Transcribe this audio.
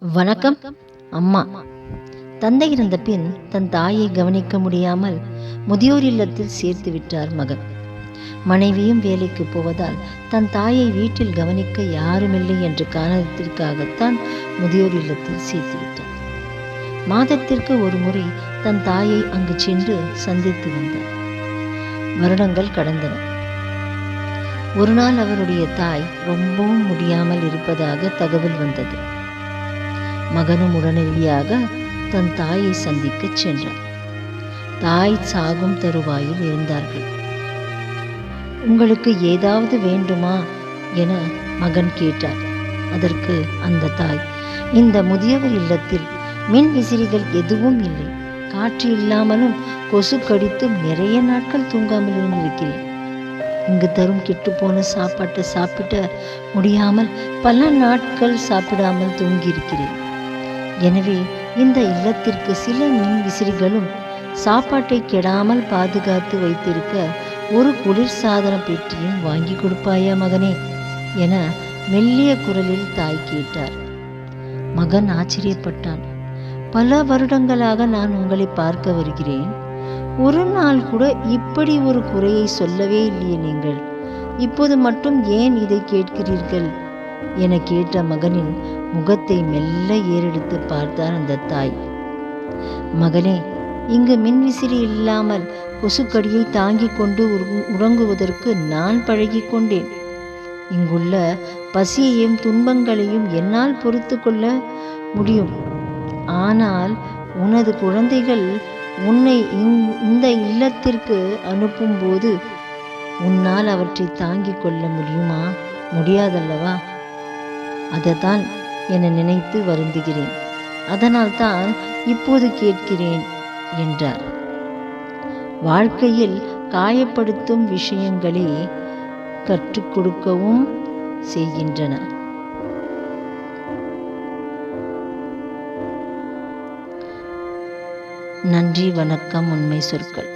வணக்கம் அம்மா. தந்தை இறந்த பின் தன் தாயை கவனிக்க முடியாமல் முதியோர் இல்லத்தில் சேர்த்து விட்டார் மகன். மனைவியும் வேலைக்கு போவதால் தன் தாயை வீட்டில் கவனிக்க யாருமில்லை என்ற காரணத்திற்காகத்தான் முதியோர் இல்லத்தில் சேர்த்து விட்டார். மாதத்திற்கு ஒரு முறை தன் தாயை அங்கு சென்று சந்தித்து வந்தார். வருடங்கள் கடந்தன. ஒரு நாள் அவருடைய தாய் ரொம்பவும் முடியாமல் இருப்பதாக தகவல் வந்தது. மகனும் உடனடியாக தன் தாயை சந்திக்கச் சென்றார். தாய் சாகும் தருவாயில் இருந்தார்கள். உங்களுக்கு ஏதாவது வேண்டுமா? என மகன் கேட்டார். அதற்கு அந்த தாய் இந்த முதியவர் இல்லத்தில் மின் விசிறிகள் எதுவும் இல்லை. காற்று இல்லாமலும் கொசு கடித்தும் நிறைய நாட்கள் தூங்காமல் இருந்திருக்கிறேன். இங்கு தரும் கெட்டுப்போன சாப்பாட்டை சாப்பிட முடியாமல் பல நாட்கள் சாப்பிடாமல் தூங்கியிருக்கிறேன். எனவே இந்த இல்லத்திற்கு சில மின் விசிறிகளும் சாப்பாட்டை கெடாமல் பாதுகாத்து வைத்திருக்க ஒரு குளிர்சாதன பெட்டியும் வாங்கி கொடுப்பாயா மகனே? என மெல்லிய குரலில் தாய் கேட்டார். மகன் ஆச்சரியப்பட்டான். பல வருடங்களாக நான் உங்களை பார்க்க வருகிறேன். ஒரு நாள் கூட இப்படி ஒரு குறையை சொல்லவே இல்லையே நீங்கள். இப்போது மட்டும் ஏன் இதை கேட்கிறீர்கள்? என கேட்ட மகனின் முகத்தை மெல்ல ஏறெடுத்து பார்த்தார் அந்த தாய். மகனே இங்கு மின்விசிறி இல்லாமல் கொசுக்கடியை தாங்கிக் கொண்டு உறங்குவதற்கு நான் பழகி கொண்டேன். இங்குள்ள பசியையும் துன்பங்களையும் என்னால் பொறுத்து கொள்ள முடியும். ஆனால் உனது குழந்தைகள் உன்னை இந்- இந்த இல்லத்திற்கு அனுப்பும்போது உன்னால் அவற்றை தாங்கிக் கொள்ள முடியுமா? முடியாதல்லவா? அதைத்தான் என நினைத்து வருந்துகிறேன். அதனால்தான் இப்போது கேட்கிறேன் என்றார். வாழ்க்கையில் காயப்படுத்தும் விஷயங்களே கற்றுக் கொடுக்கவும் செய்கின்றன. நன்றி வணக்கம் உண்மை சொற்கள்.